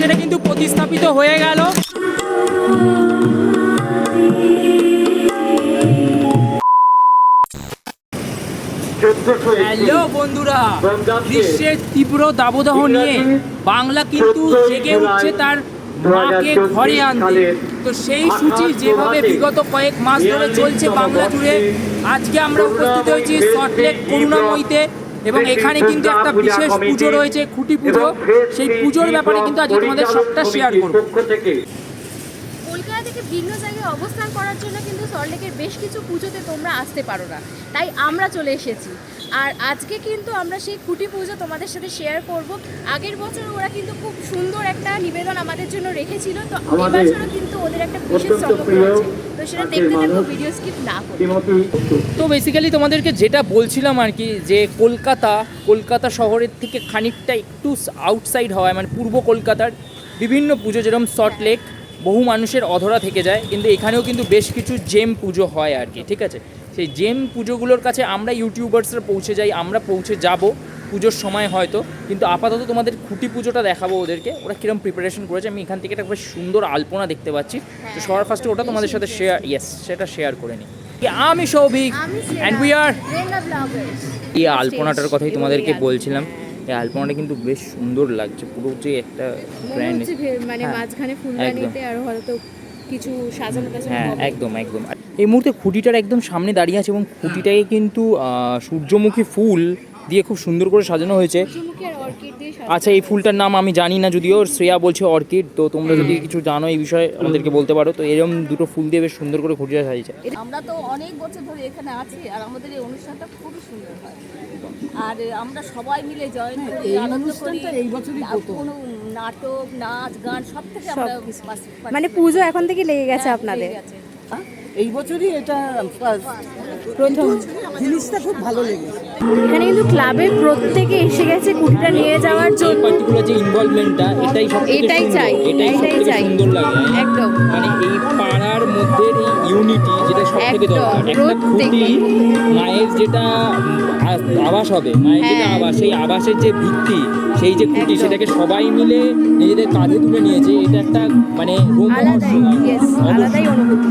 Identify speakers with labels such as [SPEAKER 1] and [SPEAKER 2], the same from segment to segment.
[SPEAKER 1] সেটা কিন্তু প্রতিস্থাপিত হয়ে গেল। হ্যালো বন্ধুরা, গ্রীষ্মের তীব্র দাবদাহ নিয়ে বাংলা কিন্তু জেগে উঠছে তার মাকে ঘরে আনতে। তো সেই সূচি যেভাবে বিগত কয়েক মাস ধরে চলছে বাংলা জুড়ে, আজকে আমরা উপস্থিত হয়েছি সল্টলেক করুণাময়ীতে। এবং এখানে কিন্তু একটা বিশেষ পুজো রয়েছে খুঁটি পুজো। সেই পুজোর ব্যাপারে কিন্তু আজকে তোমাদের সবটা শেয়ার করব।
[SPEAKER 2] থেকে ভিন্ন জায়গায় অবস্থান করার জন্য কিন্তু সল্টলেকের বেশ কিছু পুজোতে তোমরা আসতে পারো না। তাই আমরা চলে এসেছি। আর আজকে কিন্তু আমরা সেই খুঁটি পুজো তোমাদের সাথে শেয়ার করব। আগের বছর ওরা কিন্তু খুব সুন্দর একটা নিবেদন আমাদের জন্য রেখেছিল। তো এবছরও কিন্তু ওদের একটা বিশেষ চমক রয়েছে তো সেটা দেখতে থাকো ভিডিও স্কিপ না
[SPEAKER 1] তো বেসিক্যালি তোমাদেরকে যেটা বলছিলাম আর কি যে কলকাতা কলকাতা শহরের থেকে খানিকটা একটু আউটসাইড হওয়ায় মানে পূর্ব কলকাতার বিভিন্ন পুজো যেরকম সল্টলেক বহু মানুষের অধরা থেকে যায় কিন্তু এখানেও কিন্তু বেশ কিছু জেম পুজো হয় আর কি ঠিক আছে? সেই জেম পুজোগুলোর কাছে আমরা ইউটিউবার্সরা পৌঁছে যাই আমরা পৌঁছে যাব পুজোর সময় হয়তো কিন্তু আপাতত তোমাদের খুঁটি পুজোটা দেখাবো ওদেরকে। ওরা কিরম প্রিপারেশন করেছে আমি এখান থেকে একটা বেশ সুন্দর আলপনা দেখতে পাচ্ছি। তো সবার ফার্স্টে ওটা তোমাদের সাথে শেয়ার ইয়েস সেটা শেয়ার করে নিই। আমি সৌভিক অ্যান্ড উই আর এই আলপনাটার কথাই তোমাদেরকে বলছিলাম। এই আলপনাটা কিন্তু বেশ সুন্দর লাগছে পুরো যে একটা ব্র্যান্ড
[SPEAKER 2] মানে
[SPEAKER 1] হ্যাঁ,
[SPEAKER 2] মাঝখানে ফুলদানিতে আর হয়তো কিছু সাজানো
[SPEAKER 1] হ্যাঁ একদম একদম। এই মুহূর্তে খুঁটিটার একদম সামনে দাঁড়িয়ে আছে এবং খুঁটিটাকে কিন্তু সূর্যমুখী ফুল দিয়ে খুব সুন্দর করে সাজানো হয়েছে।
[SPEAKER 2] অর্কিড
[SPEAKER 1] আচ্ছা এই ফুলটার নাম আমি জানি না যদিও শ্রেয়া বলছে অর্কিড তো তোমরা যদি কিছু জানো এই বিষয়ে আমাদেরকে বলতে পারো। তো এরকম দুটো ফুল দিয়ে বেশ সুন্দর করে খুঁটিটা সাজিয়েছে।
[SPEAKER 3] আমরা তো অনেক বছর ধরে এখানে আছি আর আমাদের এই অনুষ্ঠানটা খুবই সুন্দর হয়। আর আমরা সবাই মিলে জয়েন করি আনন্দ করি। এই বছরই কোনো নাটক নাচ গান সব থেকে আমরা
[SPEAKER 2] মানে পুজো এখন থেকে লেগে গেছে
[SPEAKER 3] হ্যাঁ,
[SPEAKER 2] আপনাদের?
[SPEAKER 4] এই বছরই এটা ফার্স্ট
[SPEAKER 2] প্রথম।
[SPEAKER 4] জিনিসটা খুব ভালো লেগেছে।
[SPEAKER 2] এখানে কিন্তু ক্লাবের প্রত্যেকে এসে গেছে কুটিটা নিয়ে যাওয়ার জন্য
[SPEAKER 1] পার্টিকুলার যে ইনভলভমেন্টটা এটাই সব
[SPEAKER 2] এটাই চাই,
[SPEAKER 1] এটাই
[SPEAKER 2] চাই।
[SPEAKER 1] সুন্দর লাগে
[SPEAKER 2] একদম।
[SPEAKER 1] মানে এই পাড়ার মধ্যে এই ইউনিটি যেটা সব থেকে দরকার একটা। খুঁটি মায়ের যেটা আবাস হবে মায়ের যেটা
[SPEAKER 2] হ্যাঁ।
[SPEAKER 1] আবাস সেই আবাসের যে ভিত্তি সেই যে খুঁটি সেটাকে সবাই মিলে নিজেদের কাঁধে তুলে নিয়েছে এটা একটা মানে
[SPEAKER 2] আলাদাই অনুভূতি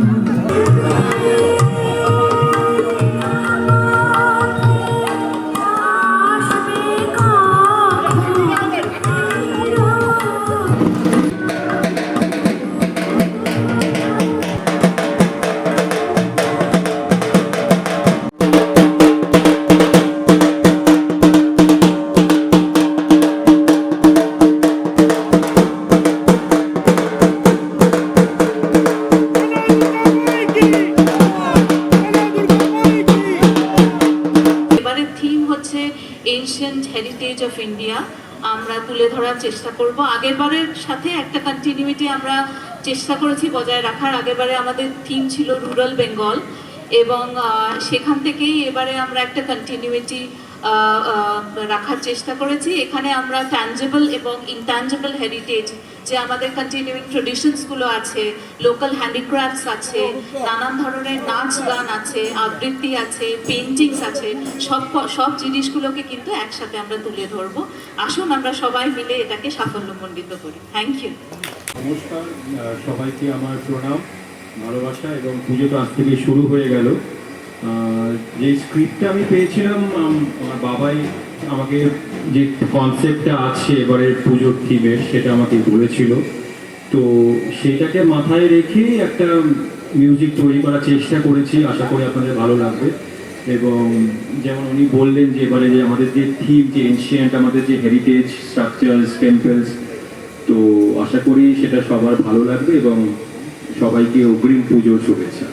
[SPEAKER 5] চেষ্টা করব। আগেরবারের সাথে একটা কন্টিনিউটি আমরা চেষ্টা করেছি বজায় রাখার। আগেরবারে আমাদের থিম ছিল রুরাল বেঙ্গল এবং সেখান থেকেই এবারে আমরা একটা কন্টিনিউইটি রাখার চেষ্টা করেছি। এখানে আমরা ট্যাঞ্জেবল এবং ইনট্যাঞ্জেবল হেরিটেজ যে আমাদের কন্টিনিউইং ট্রেডিশনসগুলো আছে লোকাল হ্যান্ডিক্রাফটস আছে, নানান ধরনের নাচ গান আছে, আবৃত্তি আছে পেন্টিংস আছে, সব সব জিনিসগুলোকে কিন্তু একসাথে আমরা তুলে ধরবো। আসুন আমরা সবাই মিলে এটাকে সাফল্যমণ্ডিত করি। থ্যাংক ইউ
[SPEAKER 6] নমস্কার সবাইকে আমার প্রণাম, ভালোবাসা এবং পুজো তো আজ থেকে শুরু হয়ে গেল। যে স্ক্রিপ্টটা আমি পেয়েছিলাম আমার বাবাই আমাকে যে কনসেপ্টটা আছে এবারের পুজোর থিমের সেটা আমাকে বলেছিল। তো সেটাকে মাথায় রেখে একটা মিউজিক তৈরি করার চেষ্টা করেছি, আশা করি আপনাদের ভালো লাগবে। এবং যেমন উনি বললেন যে এবারে যে আমাদের যে থিম যে এনশিয়েন্ট আমাদের যে হেরিটেজ স্ট্রাকচার্স টেম্পলস তো আশা করি সেটা সবার ভালো লাগবে এবং সবাইকে অগ্রিম পুজোর শুভেচ্ছা।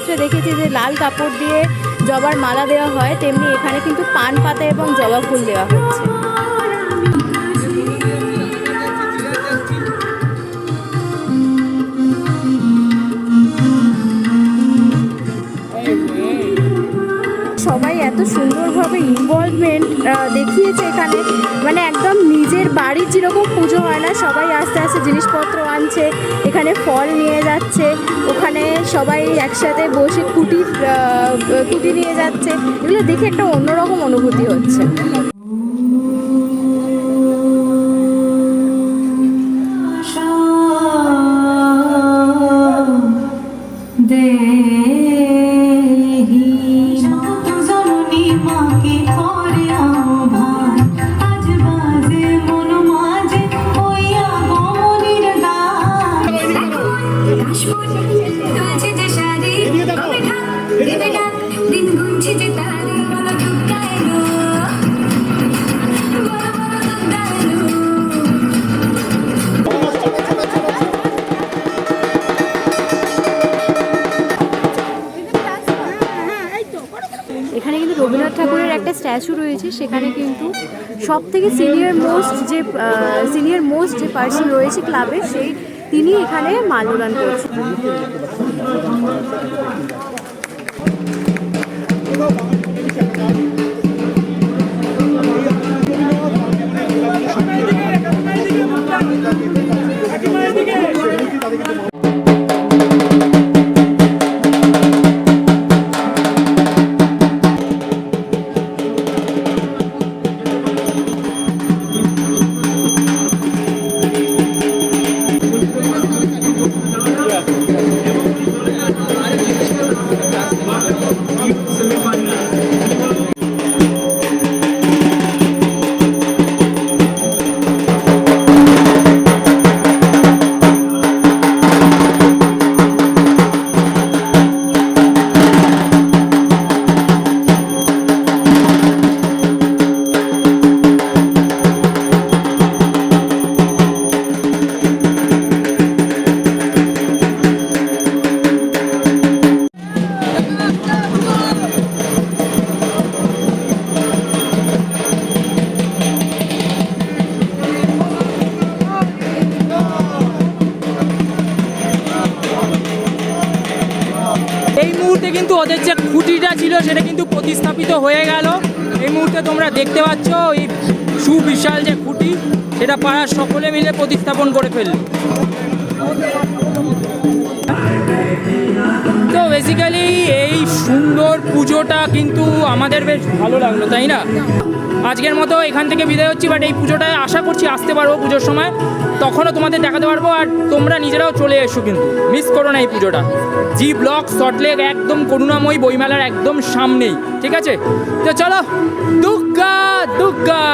[SPEAKER 2] ক্ষেত্রে দেখেছি যে লাল কাপড় দিয়ে জবার মালা দেওয়া হয়, তেমনি এখানে কিন্তু পান পাতা এবং জবা ফুল দেওয়া হচ্ছে। সবাই এত সুন্দরভাবে ইনভলভমেন্ট দেখিয়েছে এখানে। মানে একদম বাড়ির যেরকম পুজো হয় না, সবাই আস্তে আস্তে জিনিসপত্র আনছে, এখানে ফল নিয়ে যাচ্ছে, ওখানে সবাই একসাথে বসে কুটির কুটি নিয়ে যাচ্ছে। এগুলো দেখে একটা অন্যরকম অনুভূতি হচ্ছে। স্ট্যাচু রয়েছে, সেখানে কিন্তু সব থেকে সিনিয়র মোস্ট যে সিনিয়র মোস্ট যে পার্সন রয়েছে ক্লাবে সেই তিনি এখানে মাল্যদান করছেন।
[SPEAKER 1] Thank মুহূর্তে কিন্তু ওদের যে খুঁটিটা ছিল সেটা কিন্তু প্রতিস্থাপিত হয়ে গেল। এই মুহূর্তে তোমরা দেখতে পাচ্ছ এই সুবিশাল যে খুঁটি, সেটা পাড়ার সকলে মিলে প্রতিস্থাপন করে ফেলল। তো বেসিক্যালি এই সুন্দর পুজোটা কিন্তু আমাদের বেশ ভালো লাগল, তাই না? আজকের মতো এখান থেকে বিদায় হচ্ছি বাট এই পুজোটায় আশা করছি আসতে পারব পুজোর সময়। তখনও তোমাদের দেখাতে পারব, আর তোমরা নিজেরাও চলে এসো কিন্তু। মিস করো না এই পুজোটা। জি ব্লক সটলেক একদম করুণাময়ী বইমেলার একদম সামনেই, ঠিক আছে? তো চলো, দুগ্গা দুর্গা